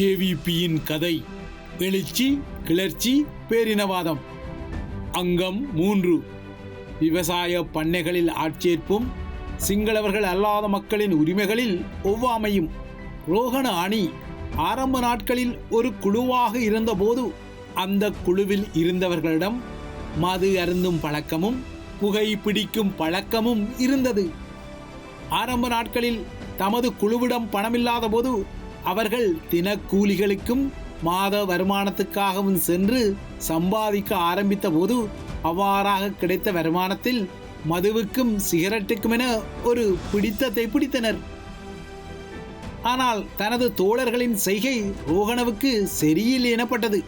ஜேவிபியின் கதை. எழுச்சி கிளர்ச்சி பேரினவாதம். அங்கம் மூன்று. விவசாய பண்ணைகளில் ஆட்சேர்ப்பும் சிங்களவர்கள் அல்லாத மக்களின் உரிமைகளில் ஒவ்வாமையும். ரோகண அணி ஆரம்ப நாட்களில் ஒரு குழுவாக இருந்தபோது அந்த குழுவில் இருந்தவர்களிடம் மது அருந்தும் பழக்கமும் புகை பிடிக்கும் பழக்கமும் இருந்தது. ஆரம்ப நாட்களில் தமது குழுவிடம் பணமில்லாத போது அவர்கள் தினக்கூலிகளுக்கும் மாத வருமானத்துக்காகவும் சென்று சம்பாதிக்க ஆரம்பித்த போது அவ்வாறாக கிடைத்த வருமானத்தில் மதுவுக்கும் சிகரெட்டுக்கும் என ஒரு பிடித்தத்தை பிடித்தனர். ஆனால் தனது தோழர்களின் செய்கை ரோகணவுக்கு சரியில் எனப்பட்டது.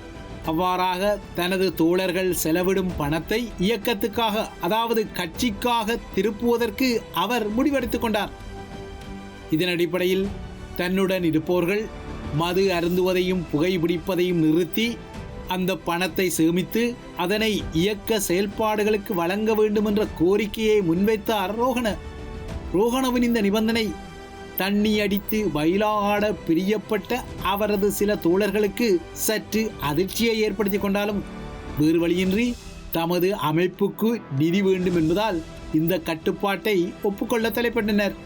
அவ்வாறாக தனது தோழர்கள் செலவிடும் பணத்தை இயக்கத்துக்காக அதாவது கட்சிக்காக திருப்புவதற்கு அவர் முடிவெடுத்துக் கொண்டார். இதன் அடிப்படையில் தன்னுடன் இருப்போர்கள். மது அருந்துவதையும் புகைப்பிடிப்பதையும் நிறுத்தி அந்த பணத்தை சேமித்து அதனை இயக்க செயல்பாடுகளுக்கு வழங்க வேண்டும் என்ற கோரிக்கையை முன்வைத்தார் ரோகண ரோகணவின் இந்த நிபந்தனை தண்ணி அடித்து வயலாட பிரியப்பட்ட அவரது சில தோழர்களுக்கு சற்று அதிர்ச்சியை ஏற்படுத்தி கொண்டாலும் வேறு வழியின்றி தமது அமைப்புக்கு நிதி வேண்டும் என்பதால் இந்த கட்டுப்பாட்டை ஒப்புக்கொள்ள தலைப்பட்டனர்.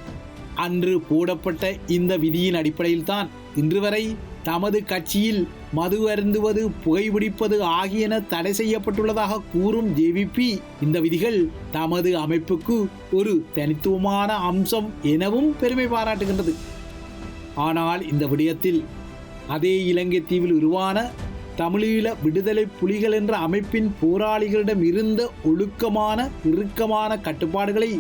அன்று போடப்பட்ட இந்த விதியின் அடிப்படையில் தான் இன்று வரை தமது கட்சியில் மது அருந்துவது புகைப்பிடிப்பது ஆகியன தடை செய்யப்பட்டுள்ளதாக கூறும் ஜேவிபி இந்த விதிகள் தமது அமைப்புக்கு ஒரு தனித்துவமான அம்சம் எனவும் பெருமை பாராட்டுகின்றது. ஆனால் இந்த விடயத்தில் அதே இலங்கை தீவில் உருவான தமிழீழ விடுதலை புலிகள் என்ற அமைப்பின் போராளிகளிடம் இருந்த ஒழுக்கமான இறுக்கமான கட்டுப்பாடுகளை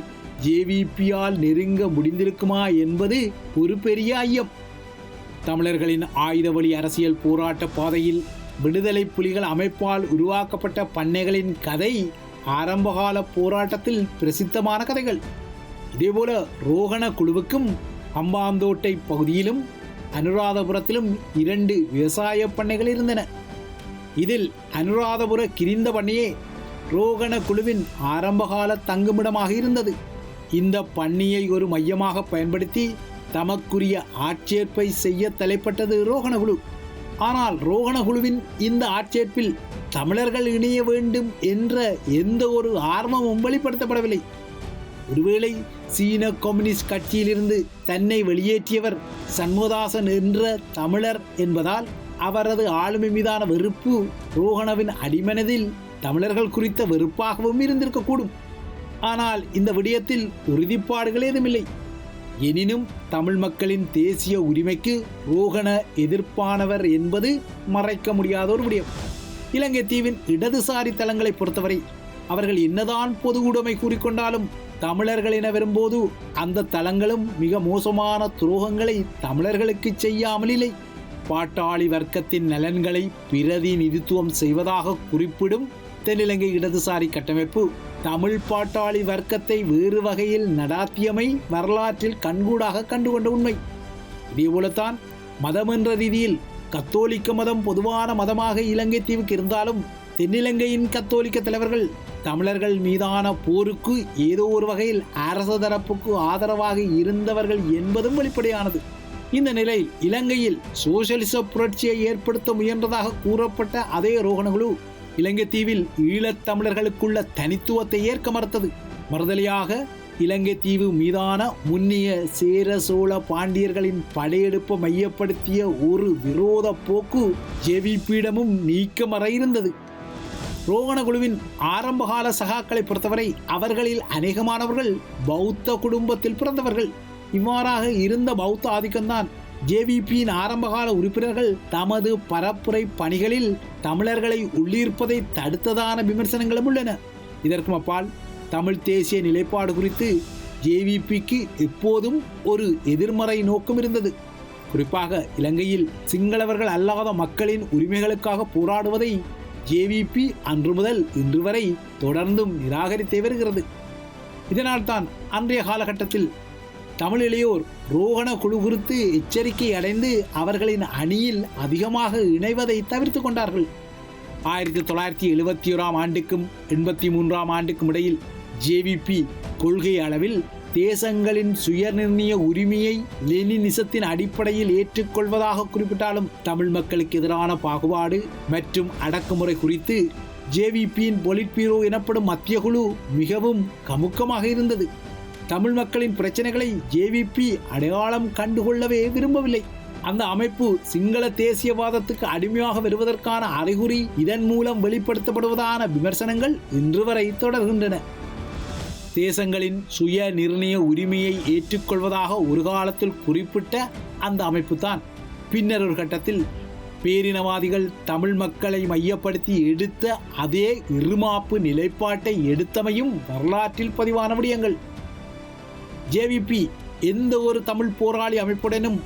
ஜேவிபியால் நெருங்க முடிந்திருக்குமா என்பது ஒரு பெரிய ஐயம். தமிழர்களின் ஆயுத வழி அரசியல் போராட்ட பாதையில் விடுதலை புலிகள் அமைப்பால் உருவாக்கப்பட்ட பண்ணைகளின் கதை ஆரம்பகால போராட்டத்தில் பிரசித்தமான கதைகள். இதேபோல ரோகண குழுவுக்கும் அம்பாந்தோட்டை பகுதியிலும் அனுராதபுரத்திலும் இரண்டு விவசாய பண்ணைகள் இருந்தன. இதில் அனுராதபுர கிரிந்த பண்ணையே ரோகண குழுவின் ஆரம்பகால தங்குமிடமாக இருந்தது. இந்த பண்ணியை ஒரு மையமாக பயன்படுத்தி தமக்குரிய ஆட்சேர்ப்பை செய்ய தலைப்பட்டது ரோகணகுழு. ஆனால் ரோகணகுழுவின் இந்த ஆட்சேர்ப்பில் தமிழர்கள் இணைய வேண்டும் என்ற எந்த ஒரு ஆர்வமும் வெளிப்படுத்தப்படவில்லை. ஒருவேளை சீன கம்யூனிஸ்ட் கட்சியிலிருந்து தன்னை வெளியேற்றியவர் சண்முகதாசன் என்ற தமிழர் என்பதால் அவரது ஆளுமை மீதான வெறுப்பு ரோகணவின் அடிமனதில் தமிழர்கள் குறித்த வெறுப்பாகவும் இருந்திருக்கக்கூடும். ஆனால் இந்த விடயத்தில் உறுதிப்பாடுகள் ஏதுமில்லை. எனினும் தமிழ் மக்களின் தேசிய உரிமைக்கு ரோகண எதிர்ப்பானவர் என்பது மறைக்க முடியாத ஒரு விடயம். இலங்கை தீவின் இடதுசாரி தளங்களை பொறுத்தவரை அவர்கள் என்னதான் பொது உடைமை கூறிக்கொண்டாலும் தமிழர்கள் என வரும்போது அந்த தளங்களும் மிக மோசமான துரோகங்களை தமிழர்களுக்கு செய்யாமல் இல்லை. பாட்டாளி வர்க்கத்தின் நலன்களை பிரதிநிதித்துவம் செய்வதாக குறிப்பிடும் தென்னிலங்கை இடதுசாரி கட்டமைப்பு தமிழ் பாட்டாளி வர்க்கத்தை வேறு வகையில் நடாத்தியமை வரலாற்றில் கண்கூடாக கண்டுகொண்ட உண்மை. இதேபோலத்தான் மதம் என்ற ரீதியில் கத்தோலிக்க மதம் பொதுவான மதமாக இலங்கை தீவுக்கு இருந்தாலும் தென்னிலங்கையின் கத்தோலிக்க தலைவர்கள் தமிழர்கள் மீதான போருக்கு ஏதோ ஒரு வகையில் அரச தரப்புக்கு ஆதரவாக இருந்தவர்கள் என்பதும் வெளிப்படையானது. இந்த நிலை இலங்கையில் சோசியலிச புரட்சியை ஏற்படுத்த முயன்றதாக கூறப்பட்ட அதே ரோகணகுழு இலங்கை தீவில் ஈழத்தமிழர்களுக்குள்ள தனித்துவத்தை ஏற்க மறுத்தது. மறுதலியாக இலங்கை தீவு மீதான முன்னிய சேர சோழ பாண்டியர்களின் படையெடுப்பை மையப்படுத்திய ஒரு விரோத போக்கு ஜெவிப்பிடமும் நீக்கமற இருந்தது ரோகண குழுவின் ஆரம்பகால சகாக்களை பொறுத்தவரை அவர்களில் அநேகமானவர்கள் பௌத்த குடும்பத்தில் பிறந்தவர்கள். இவ்வாறாக இருந்த பௌத்த ஆதிக்கம்தான் ஜேவிபியின் ஆரம்பகால உறுப்பினர்கள் தமது பரப்புரை பணிகளில் தமிழர்களை உள்ளீர்ப்பதை தடுத்ததான விமர்சனங்களும் உள்ளன. இதற்கும் அப்பால் தமிழ் தேசிய நிலைப்பாடு குறித்து ஜேவிபிக்கு எப்போதும் ஒரு எதிர்மறை நோக்கம் இருந்தது. குறிப்பாக இலங்கையில் சிங்களவர்கள் அல்லாத மக்களின் உரிமைகளுக்காக போராடுவதை ஜேவிபி அன்று முதல் இன்று வரை தொடர்ந்தும் நிராகரித்தே வருகிறது. இதனால்தான் அன்றைய காலகட்டத்தில் தமிழ் இளையோர் ரோகண குழு குறித்து எச்சரிக்கை அடைந்து அவர்களின் அணியில் அதிகமாக இணைவதை தவிர்த்து கொண்டார்கள். ஆயிரத்தி தொள்ளாயிரத்தி எழுபத்தி ஓராம் ஆண்டுக்கும் எண்பத்தி மூன்றாம் ஆண்டுக்கும் இடையில் ஜேவிபி கொள்கை அளவில் தேசங்களின் சுயநிர்ணய உரிமையை லெனினிசத்தின் அடிப்படையில் ஏற்றுக்கொள்வதாக குறிப்பிட்டாலும் தமிழ் மக்களுக்கு எதிரான பாகுபாடு மற்றும் அடக்குமுறை குறித்து ஜேவிபியின் பொலிட்பீரோ எனப்படும் மத்திய குழு மிகவும் கமுக்கமாக இருந்தது. தமிழ் மக்களின் பிரச்சனைகளை ஜேவிபி அடையாளம் கண்டுகொள்ளவே விரும்பவில்லை. அந்த அமைப்பு சிங்கள தேசியவாதத்துக்கு அடிமையாக வருவதற்கான அறிகுறி இதன் மூலம் வெளிப்படுத்தப்படுவதான விமர்சனங்கள் இன்று வரை தொடர்கின்றன. தேசங்களின் சுய நிர்ணய உரிமையை ஏற்றுக்கொள்வதாக ஒரு காலத்தில் குறிப்பிட்ட அந்த அமைப்பு தான் பின்னர் ஒரு கட்டத்தில் பேரினவாதிகள் தமிழ் மக்களை மையப்படுத்தி எடுத்த அதே இருமாப்பு நிலைப்பாட்டை எடுத்தமையும் வரலாற்றில் பதிவான விடயங்கள். ஜேவிபி எந்த ஒரு தமிழ் போராளி அமைப்புடனும்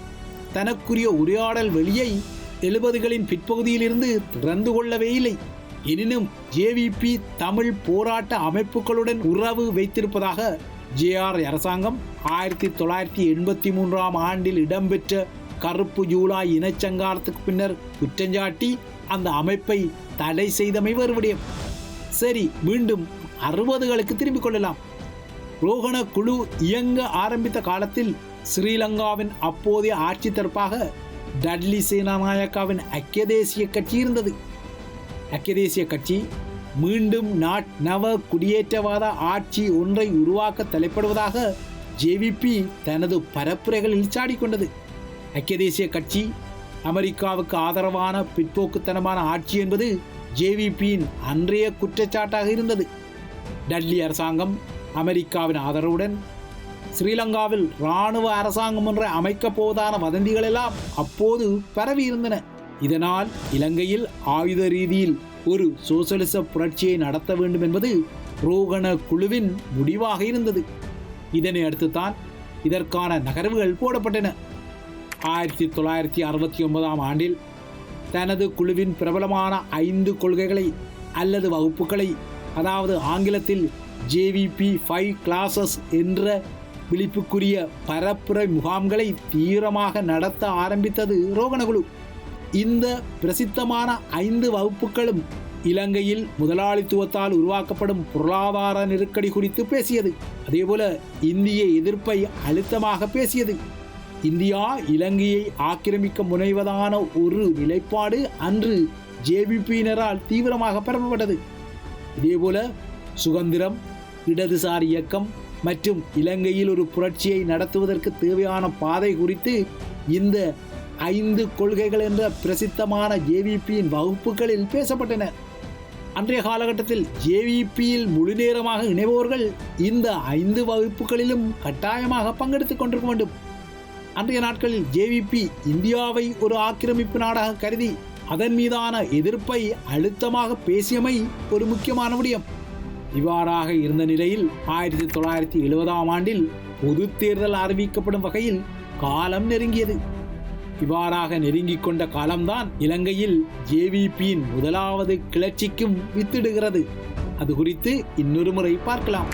தனக்குரிய உரையாடல் வெளியை எழுபதுகளின் பிற்பகுதியிலிருந்து திறந்து கொள்ளவே இல்லை. எனினும் ஜேவிபி தமிழ் போராட்ட அமைப்புகளுடன் உறவு வைத்திருப்பதாக ஜேஆர் அரசாங்கம் ஆயிரத்தி தொள்ளாயிரத்தி எண்பத்தி மூன்றாம் ஆண்டில் இடம்பெற்ற கருப்பு ஜூலை இனச்சங்காரத்துக்கு பின்னர் குற்றஞ்சாட்டி அந்த அமைப்பை தடை செய்தமை வேறு சரி மீண்டும் அறுபதுகளுக்கு திரும்பிக் கொள்ளலாம். ரோகண குழு இயங்க ஆரம்பித்த காலத்தில் ஸ்ரீலங்காவின் அப்போதைய ஆட்சி தரப்பாக டட்லி சேனாநாயக்காவின் ஐக்கிய தேசிய கட்சி இருந்தது. ஐக்கிய தேசிய கட்சி மீண்டும் நாட் நவ குடியேற்றவாத ஆட்சி ஒன்றை உருவாக்க தலைப்படுவதாக ஜேவிபி தனது பரப்புரைகளில் சாடிக்கொண்டது. ஐக்கிய தேசிய கட்சி அமெரிக்காவுக்கு ஆதரவான பிற்போக்குத்தனமான ஆட்சி என்பது ஜேவிபியின் அன்றைய குற்றச்சாட்டாக இருந்தது. டட்லி அரசாங்கம் அமெரிக்காவின் ஆதரவுடன் ஸ்ரீலங்காவில் இராணுவ அரசாங்கம் ஒன்றை அமைக்கப் போவதான வதந்திகள் எல்லாம் அப்போது பரவியிருந்தன இதனால் இலங்கையில் ஆயுத ரீதியில் ஒரு சோசலிச புரட்சியை நடத்த வேண்டும் என்பது ரோகண குழுவின் முடிவாக இருந்தது. இதனை அடுத்துத்தான் இதற்கான நகர்வுகள் போடப்பட்டன. ஆயிரத்தி தொள்ளாயிரத்தி அறுபத்தி ஒன்பதாம் ஆண்டில் தனது குழுவின் பிரபலமான ஐந்து கொள்கைகளை அல்லது வகுப்புகளை அதாவது ஆங்கிலத்தில் ஜேவிபி ஃபைவ் கிளாஸஸ் என்ற விழிப்புக்குரிய பரப்புரை முகாம்களை தீவிரமாக நடத்த ஆரம்பித்தது ரோகணகுழு. இந்த பிரசித்தமான ஐந்து வகுப்புகளும் இலங்கையில் முதலாளித்துவத்தால் உருவாக்கப்படும் பொருளாதார நெருக்கடி குறித்து பேசியது. அதேபோல இந்திய எதிர்ப்பை அழுத்தமாக பேசியது. இந்தியா இலங்கையை ஆக்கிரமிக்க முனைவதான ஒரு நிலைப்பாடு அன்று ஜேபிபியினரால் தீவிரமாக பரப்பப்பட்டது. இதேபோல சுதந்திரம் இடதுசாரி இயக்கம் மற்றும் இலங்கையில் ஒரு புரட்சியை நடத்துவதற்கு தேவையான பாதை குறித்து இந்த ஐந்து கொள்கைகள் என்ற பிரசித்தமான ஜேவிபியின் வகுப்புகளில் பேசப்பட்டன. அன்றைய காலகட்டத்தில் ஜேவிபியில் முழுநேரமாக இணைபவர்கள் இந்த ஐந்து வகுப்புகளிலும் கட்டாயமாக பங்கெடுத்துக் கொண்டிருக்க வேண்டும். அன்றைய நாட்களில் ஜேவிபி இந்தியாவை ஒரு ஆக்கிரமிப்பு நாடாக கருதி அதன் மீதான எதிர்ப்பை அழுத்தமாக பேசியமை ஒரு முக்கியமான விடயம். இவ்வாறாக இருந்த நிலையில் ஆயிரத்தி தொள்ளாயிரத்தி எழுபதாம் ஆண்டில் பொது தேர்தல் அறிவிக்கப்படும் வகையில் காலம் நெருங்கியது. இவ்வாறாக நெருங்கிக் கொண்ட காலம்தான் இலங்கையில் ஜேவிபியின் முதலாவது கிளர்ச்சிக்கும் வித்திடுகிறது. அது குறித்து இன்னொரு முறை பார்க்கலாம்.